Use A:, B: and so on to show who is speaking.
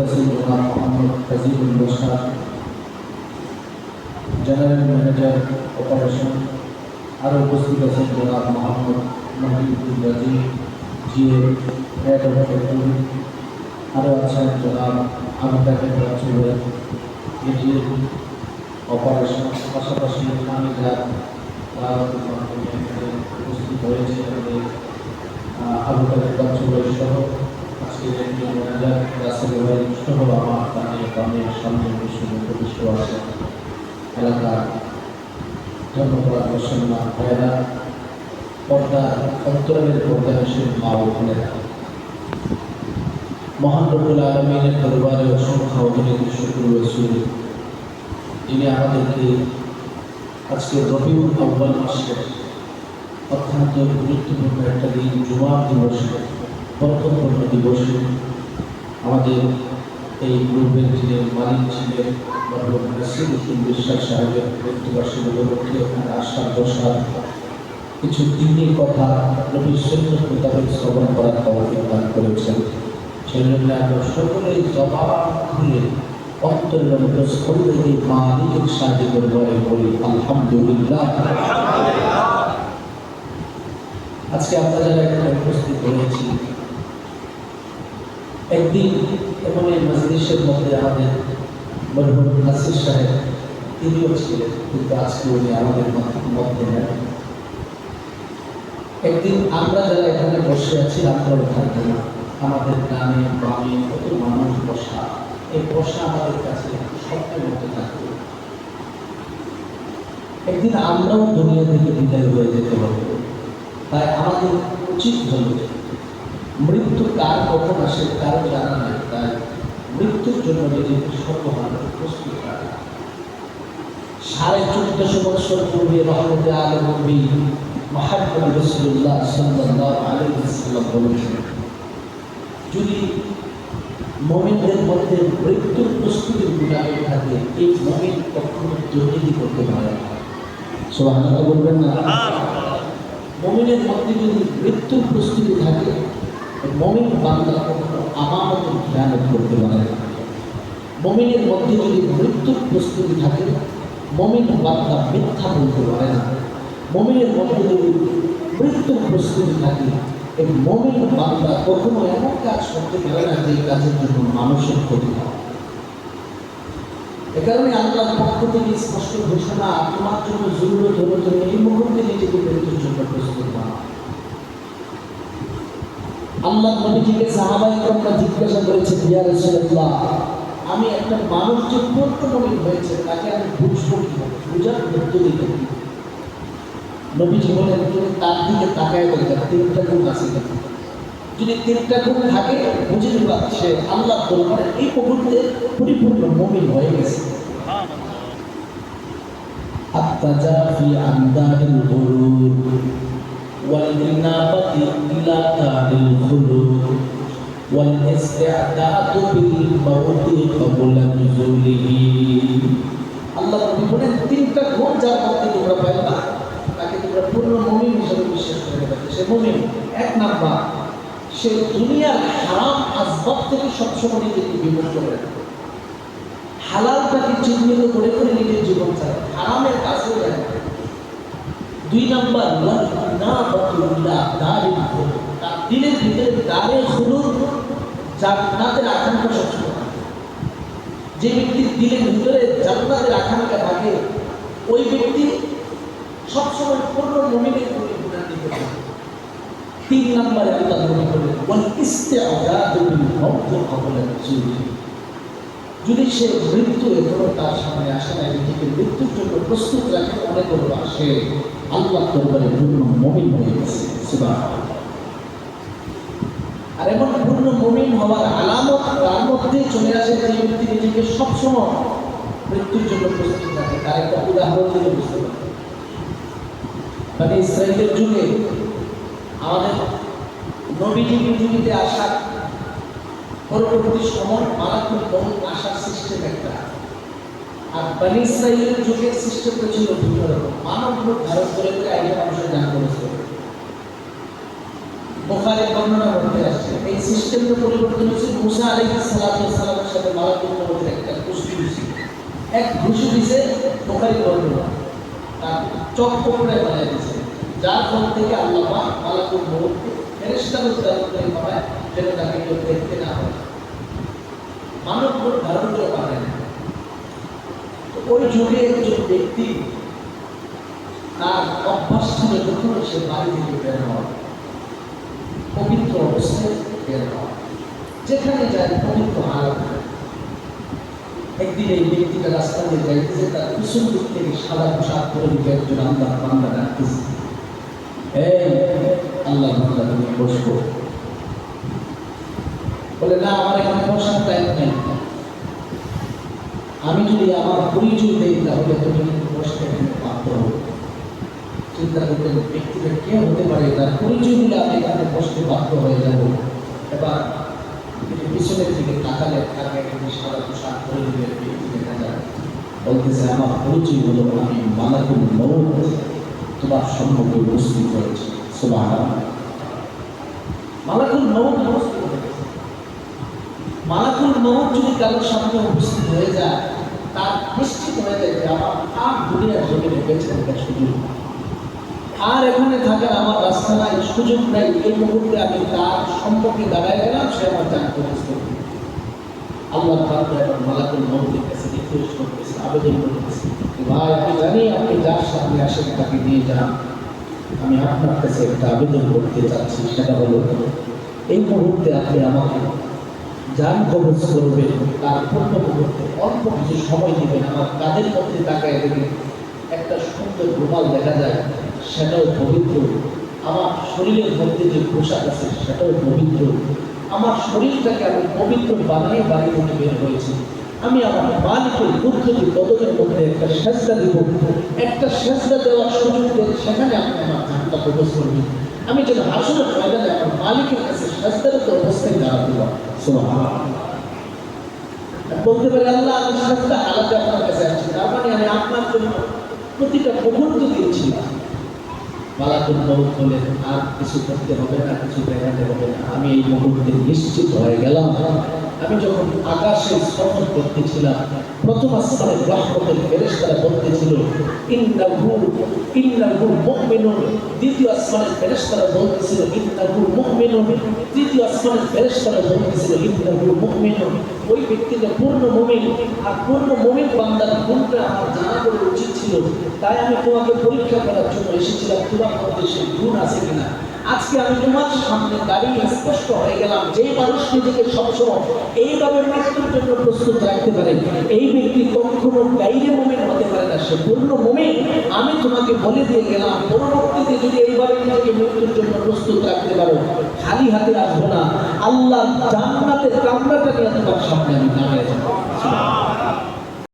A: জনাব মোহাম্মদ কাজিবুল বসার general manager operation আরও উপস্থিত আছেন জনাব মোহাম্মদ আরও আছেন জনাব এটি অপারেশন পাশাপাশি আমি যা উপস্থিত হয়েছে। আবু তালেব চৌধুরী সহ মহান রবুল আলমিনের দরবারে অসংখ্য অগণিত শুক্র রসুল তিনি আমাদেরকে আজকে রবিউল আব্বাল মাসে অত্যন্ত গুরুত্বপূর্ণ একটা দিন জুমার দিবসে বরকতপূর্ণ দিবসে। আমাদের এই গ্রুপের যিনি মালিক ছিলেন মরহুম বিশ্বাস সাহেবের মৃত্যুবার্ষিক উপলক্ষে আসার বসার কিছু দিনই কথা নবী সৈন্য মোতাবেক শ্রবণ করার তৌফিক দান করেছেন। সেই জন্য আমরা সকলেই জবাব খুলে অন্তরের এই মালিকের সাহায্য করে বলি, আলহামদুলিল্লাহ। আজকে যারা এখানে উপস্থিত হয়েছি একদিন এমন এই মধ্যে আমাদের মরহুম নাসির সাহেব, তিনিও ছিলেন, কিন্তু আজকে উনি আমাদের মধ্যে নেন। একদিন আমরা যারা এখানে বসে আছি আমাদের গ্রামে গ্রামে কত মানুষ বসা। এই বসা আমাদের কাছে স্বপ্নের মতো থাকবে একদিন আমরাও দুনিয়া থেকে বিদায় হয়ে যেতে হবে। তাই আমাদের উচিত হল মৃত্যু কার কখন আসে কারও জানা নাই। তাই মৃত্যুর জন্য নিজেকে সর্বহান প্রস্তুত রাখা সাড়ে চোদ্দশো বছর পূর্বে রহমতে আলম মহাত্মা রসুল্লাহ সাল্লাহ আলহিসাল্লাম বলেছেন যদি মমিনদের মধ্যে মৃত্যুর প্রস্তুতির গুণাবে থাকে এই মমিন কখনো দুর্নীতি করতে পারে না। সোহানা বলবেন না? মমিনের মধ্যে যদি মৃত্যুর প্রস্তুতি থাকে মমিন বান্দা কখনো আমানতের খেয়ালত করতে পারে মমিনের মধ্যে যদি মৃত্যুর প্রস্তুতি থাকে, মমিন বান্দা মিথ্যা বলতে পারে না। মমিনের মধ্যে যদি মৃত্যুর প্রস্তুতি থাকে, এই মমিন বান্দা কখনো এমন কাজ করতে পারে না যে কাজের জন্য মানুষের ক্ষতি হয়। এ কারণে আল্লাহর পক্ষ থেকে স্পষ্ট ঘোষণা, তোমার জন্য জরুরত হলো তুমি এই মুহূর্তে নিজেকে মৃত্যুর জন্য প্রস্তুত বানাও আল্লাহ নবীজিকে সাহাবাই আমরা জিজ্ঞাসা করেছে ইয়া রাসূলুল্লাহ আমি একটা মানুষ যে পূর্ণ নবী হয়েছে তাকে আমি বুঝবো কিভাবে বুঝার পদ্ধতি কি নবীজি বলেন তুমি তার দিকে তাকায় দেখবে তিনটা গুণ আছে কিনা। যদি তিনটা গুণ থাকে বুঝে নিবা সে আল্লাহ দরবারে এই মুহূর্তে পরিপূর্ণ মমিন হয়ে গেছে التجافي عن دار الغرور والإنابة إلى دار الخلود والاستعداد بالموت قبل نزوله আল্লাহ নবী বলেন তিনটা গুণ যার মধ্যে তোমরা পাইবা তাকে তোমরা পূর্ণ মমিন হিসেবে বিশ্বাস করে নেবে সে মমিন এক নাম্বার সে দুনিয়ার হারাম আসবাব থেকে সবসময় নিজেকে বিমুক্ত করে রাখবে হালালটাকে চিহ্নিত করে করে নিজের জীবন চায় হারামের কাছেও যায় না। দুই নাম্বার আকাঙ্ক্ষা সবসময় যে ব্যক্তির দিলের ভিতরে আকাঙ্ক্ষা থাকে, ওই ব্যক্তি সবসময় পূর্ণ মমিনের। তিন নম্বরে যদি সে মৃত্যু এখনও তার সামনে আসে না নিজেকে মৃত্যুর জন্য প্রস্তুত রাখে, মনে করব সে আল্লাহ দরবারে পূর্ণ মমিন হয়ে গেছে। আর এমন পূর্ণ মমিন হওয়ার আলামত তার মধ্যে চলে আসে যে ব্যক্তি নিজেকে সবসময় মৃত্যুর জন্য প্রস্তুত থাকে। তার একটা উদাহরণ দিলে বুঝতে পারবে মানে ইসরায়েলের যুগে আমাদের নবীজি পৃথিবীতে আসার পরবর্তী সময় মারাত্মক বহু আসার সিস্টেম একটা। আর বানি ইসরায়েলের যুগের সিস্টেমটা ছিল বিভিন্ন রকম। মানব রূপ ধারণ করে করে আইডিয়া মানুষের জান করেছে। বর্ণনা করতে আসছে। এই সিস্টেমটা পরিবর্তন হচ্ছে মুসা সাথে মৌতের একটা ঘুষি এক ঘুষি দিছে টোকাই করল না তার চক করে বানিয়ে দিছে। যার ফল থেকে আল্লাহ মালাকুল মৌতকে ফেরেশতা উদ্ধার করে পাঠায়, যেন তাকে কেউ দেখতে না হয় মানব রূপ ধারণ পারে না। ওই যুগে একজন ব্যক্তি তার অভ্যাস ছিল যখন সে বাড়ি থেকে বের হওয়া পবিত্র অবস্থায় বের হওয়া। যেখানে যায় পবিত্র হারাত একদিন এই ব্যক্তিটা রাস্তা দিয়ে যাইতেছে, তার পিছন দিক থেকে সাদা পোশাক পরে দিকে একজন আল্লাহ বান্দা ডাকতেছে। আল্লাহ বান্দা, তুমি বসবো বলে, না, আমার এখানে বসার টাইম নেই। আমি যদি আমার পরিচয় দেই, তাহলে তুমি কিন্তু বসতে বাধ্য হবে। চিন্তা করতেন, ব্যক্তিটা কে হতে পারে? তার পরিচয় দিলে আমি এখানে বসতে বাধ্য হয়ে যাব এবার পিছনের দিকে তাকালে তাকে এখানে সাদা পোশাক পরে দিলে ব্যক্তি দেখা যায় বলতেছে, আমার পরিচয় হলো আমি মালাকুল মৌত তোমার সম্মুখে উপস্থিত হয়েছি। সুবহানাল্লাহ। মালাকুল মৌত মালাকুল মৌত যদি কারোর সামনে উপস্থিত হয়ে যায়, তার নিশ্চিত হয়ে যায় যে আমার আর দুনিয়ার জমিনে বেঁচে থাকার সুযোগ। আর এখানে থাকার আমার রাস্তা নাই, সুযোগ নাই। এই মুহূর্তে আমি তার সম্পর্কে দাঁড়ায় গেলাম, সে আমার জানতে বুঝতে আল্লাহ এখন মালাকুল মৌতের কাছে রিকোয়েস্ট করতেছে, আবেদন করতেছে। ভাই, আমি জানি আপনি যার সামনে আসেন তাকে নিয়ে যান। আমি আপনার কাছে একটা আবেদন করতে চাচ্ছি, সেটা হলো, এই মুহূর্তে আপনি আমাকে যান কবজ করবেন, তার পূর্ণ মুহূর্তে অল্প কিছু সময় দিবেন, আমার কাদের মধ্যে তাকায় দেখবেন একটা সুন্দর রুমাল দেখা যায়। সেটাও পবিত্র। আমার শরীরের মধ্যে যে পোশাক আছে, সেটাও পবিত্র। আমার শরীরটাকে আমি পবিত্র বানিয়ে বাড়ি থেকে বের হয়েছি। আমি আমার মালিকের বুদ্ধি কদমের মধ্যে একটা সেজদা দিব, একটা সেজদা দেওয়ার সুযোগ দেন সেখানে আপনি আমার জানটা প্রবেশ করবেন আমি যেন আসলে ময়দানে আমার মালিকের কাছে সেজদারত অবস্থায় দাঁড়াতে বলতে পারি, আল্লাহ, আমি সেজদা হালাতে আপনার কাছে আসছি তার মানে আমি আপনার জন্য প্রতিটা মুহূর্ত দিয়েছি। মালাকুল মৌত হলে আর কিছু করতে হবে না, কিছু দেখাতে হবে না। আমি এই মুহূর্তে নিশ্চিত হয়ে গেলাম। আমি যখন আকাশে সফর করতেছিলাম প্রথম আসমানের রহমতের ফেরেশতারা বলতেছিল, ইন্নাহু ইন্নাহু মুমিনুন। দ্বিতীয় আসমানের বলতেছিল তৃতীয় আসমানের বলতেছিল ওই ব্যক্তিটা পূর্ণ মুমিন, আর পূর্ণ মুমিন বান্দার গুণটা আমার জানা করে উচিত ছিল। তাই আমি তোমাকে পরীক্ষা করার জন্য এসেছিলাম, তোমার মধ্যে সেই গুণ আছে কিনা? আজকে আমি তোমার সামনে দাঁড়িয়ে স্পষ্ট হয়ে গেলাম যে মানুষ নিজেকে সবসময় এইভাবে মৃত্যুর জন্য প্রস্তুত রাখতে পারে, এই ব্যক্তি কখনো গাইরে মুমিন হতে পারে না, সে পূর্ণ মুমিন। আমি তোমাকে বলে দিয়ে গেলাম, পরবর্তীতে যদি এইভাবে নিজেকে মৃত্যুর জন্য প্রস্তুত রাখতে পারো, খালি হাতে আসব না। আল্লাহ জান্নাতের কামরাটা নিয়ে তোমার সামনে আমি দাঁড়িয়ে যাব